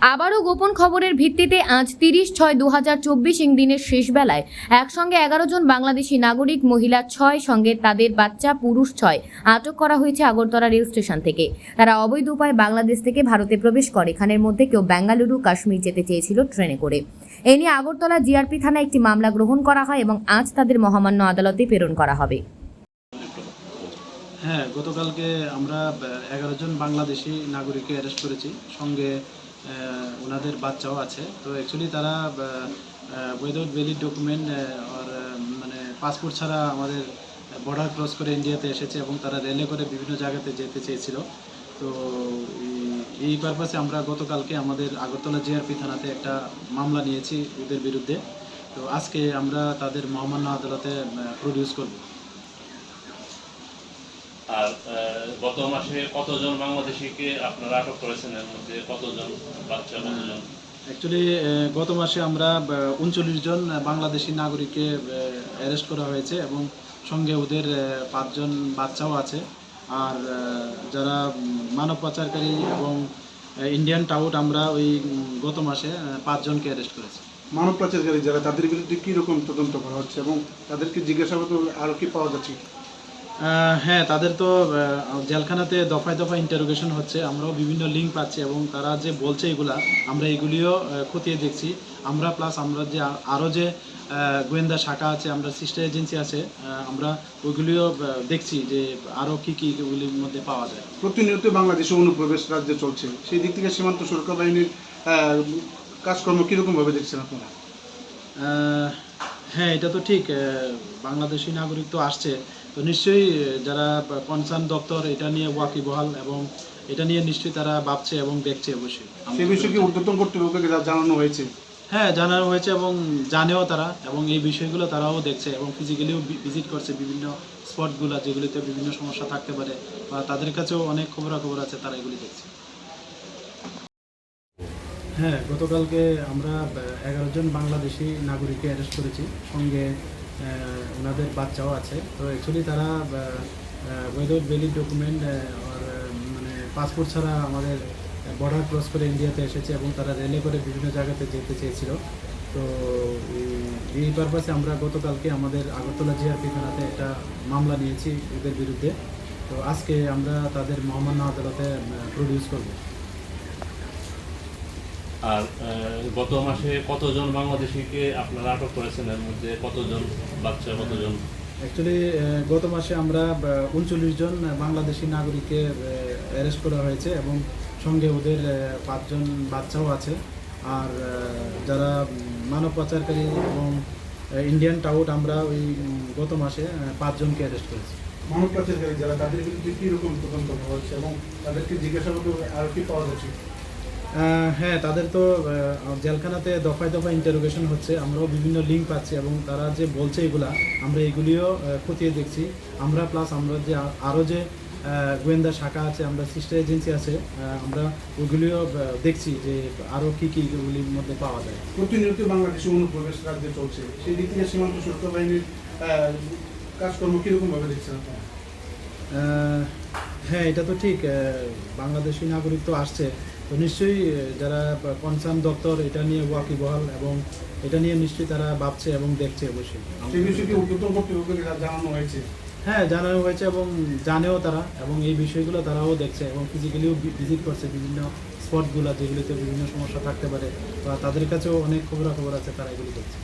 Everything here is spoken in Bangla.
আবারও গোপন খবরের ভিত্তিতে আজ তিরিশ ছয় দু হাজার চব্বিশ দিনের শেষ বেলায় একসঙ্গে এগারো জন বাংলাদেশি নাগরিক, মহিলা ছয়, সঙ্গে তাদের বাচ্চা, পুরুষ ছয় আটক করা হয়েছে আগরতলা রেল স্টেশন থেকে। তারা অবৈধ উপায়ে বাংলাদেশ থেকে ভারতে প্রবেশ করে। এখানের মধ্যে কেউ বেঙ্গালুরু, কাশ্মীর যেতে চেয়েছিল ট্রেনে করে। এ নিয়ে আগরতলা জিআরপি থানায় একটি মামলা গ্রহণ করা হয় এবং আজ তাদের মহামান্য আদালতে প্রেরণ করা হবে। হ্যাঁ গতকালকে আমরা এগারো জন বাংলাদেশি নাগরিককে অ্যারেস্ট করেছি। সঙ্গে ওনাদের বাচ্চাও আছে। তো অ্যাকচুয়ালি তারা উইদাউট ভ্যালিড ডকুমেন্ট আর মানে পাসপোর্ট ছাড়া আমাদের বর্ডার ক্রস করে ইন্ডিয়াতে এসেছে এবং তারা রেলে করে বিভিন্ন জায়গাতে যেতে চেয়েছিল। তো এই- পারপাসে আমরা গতকালকে আমাদের আগরতলা জিআরপি থানাতে একটা মামলা নিয়েছি ওদের বিরুদ্ধে। তো আজকে আমরা তাদের মহামান্য আদালতে প্রডিউস করব। আর গত মাসে কতজন বাংলাদেশিকে আপনারা আটক করেছেন এর মধ্যে কতজন বাচ্চা কতজন? অ্যাকচুয়ালি গত মাসে আমরা উনচল্লিশ জন বাংলাদেশি নাগরিককে অ্যারেস্ট করা হয়েছে এবং সঙ্গে ওদের পাঁচজন বাচ্চাও আছে। আর যারা মানব পাচারকারী এবং ইন্ডিয়ান টাউট আমরা ওই গত মাসে পাঁচজনকে অ্যারেস্ট করেছি। মানব পাচারকারী যারা তাদের বিরুদ্ধে কী রকম তদন্ত করা হচ্ছে এবং তাদেরকে জিজ্ঞাসাবাদ আরও কি পাওয়া যাচ্ছে? হ্যাঁ তাদের তো জেলখানাতে দফায় দফায় ইন্টারোগেশন হচ্ছে। আমরাও বিভিন্ন লিঙ্ক পাচ্ছি এবং তারা যে বলছে এগুলা আমরা এগুলিও খতিয়ে দেখছি। আমরা প্লাস আমরা যে আরও যে গোয়েন্দা শাখা আছে আমরা সিস্টার এজেন্সি আছে আমরা ওইগুলিও দেখছি যে আরও কী কী এগুলির মধ্যে পাওয়া যায়। প্রতিনিয়ত বাংলাদেশে অনুপ্রবেশ রাজ্যে চলছে। সেই দিক থেকে সীমান্ত সুরক্ষা বাহিনীর কাজকর্ম কীরকমভাবে দেখছেন আপনারা? হ্যাঁ এটা তো ঠিক বাংলাদেশি নাগরিক তো আসছে। তো নিশ্চয়ই যারা কনসার্ন দপ্তর এটা নিয়ে ওয়াকিবহাল এবং এটা নিয়ে নিশ্চয়ই তারা ভাবছে এবং দেখছে অবশ্যই। সেই বিষয়ে কি ঊর্ধ্বতন কর্তৃপক্ষকে জানানো হয়েছে? হ্যাঁ জানানো হয়েছে এবং জানেও তারা এবং এই বিষয়গুলো তারাও দেখছে এবং ফিজিক্যালিও ভিজিট করছে বিভিন্ন স্পটগুলো যেগুলিতে বিভিন্ন সমস্যা থাকতে পারে বা তাদের কাছেও অনেক খবরাখবর আছে তারা এগুলি দেখছে। হ্যাঁ গতকালকে আমরা এগারো জন বাংলাদেশি নাগরিককে অ্যারেস্ট করেছি। সঙ্গে ওনাদের বাচ্চাও আছে। তো অ্যাকচুয়ালি তারা উইদাউট ভ্যালিড ডকুমেন্ট মানে পাসপোর্ট ছাড়া আমাদের বর্ডার ক্রস করে ইন্ডিয়াতে এসেছে এবং তারা রেলে করে বিভিন্ন জায়গাতে যেতে চেয়েছিল। তো এই- পারপাসে আমরা গতকালকে আমাদের আগরতলা জিআরপি থানাতে একটা মামলা নিয়েছি ওদের বিরুদ্ধে। তো আজকে আমরা তাদের মহামান্য আদালতে প্রডিউস করব। আর গত মাসে কতজন বাংলাদেশিকে আপনারা আটক করেছেন? এর মধ্যে কতজন বাচ্চা কতজন? অ্যাকচুয়ালি গত মাসে আমরা উনচল্লিশ জন বাংলাদেশি নাগরিককে অ্যারেস্ট করা হয়েছে এবং সঙ্গে ওদের পাঁচজন বাচ্চাও আছে। আর যারা মানব পাচারকারী এবং ইন্ডিয়ান টাউট আমরা ওই গত মাসে পাঁচজনকে অ্যারেস্ট করেছি। মানব পাচারকারী যারা তাদের বিরুদ্ধে কী রকম তদন্ত করা হচ্ছে এবং তাদেরকে জিজ্ঞাসাবাদ আরও কি পাওয়া যাচ্ছে? হ্যাঁ তাদের তো জেলখানাতে দফায় দফায় ইন্টারোগেশন হচ্ছে। আমরাও বিভিন্ন লিঙ্ক পাচ্ছি এবং তারা যে বলছে এগুলা, আমরা এগুলিও খতিয়ে দেখছি। আমরা প্লাস আমরা যে আরও যে গোয়েন্দা শাখা আছে, আমরা সিস্টার এজেন্সি আছে আমরা ওগুলিও দেখছি যে আরও কী কী এগুলির মধ্যে পাওয়া যায়। প্রতিনিয়ত বাংলাদেশে অনুপ্রবেশ রাজ্যে চলছে। সেই দিক থেকে সীমান্ত সুরক্ষা বাহিনীর কাজকর্ম কীরকমভাবে দেখছেন আপনারা? হ্যাঁ এটা তো ঠিক বাংলাদেশি নাগরিক তো আসছে। তো নিশ্চয়ই যারা কনসার্ন দপ্তর এটা নিয়ে ওয়াকিবহাল এবং এটা নিয়ে নিশ্চয়ই তারা ভাবছে এবং দেখছে অবশ্যই। জানানো হয়েছে। হ্যাঁ জানানো হয়েছে এবং জানেও তারা এবং এই বিষয়গুলো তারাও দেখছে এবং ফিজিক্যালিও ভিজিট করছে বিভিন্ন স্পটগুলো যেগুলিতে বিভিন্ন সমস্যা থাকতে পারে বা তাদের কাছেও অনেক খবরাখবর আছে তারা এগুলি দেখছে।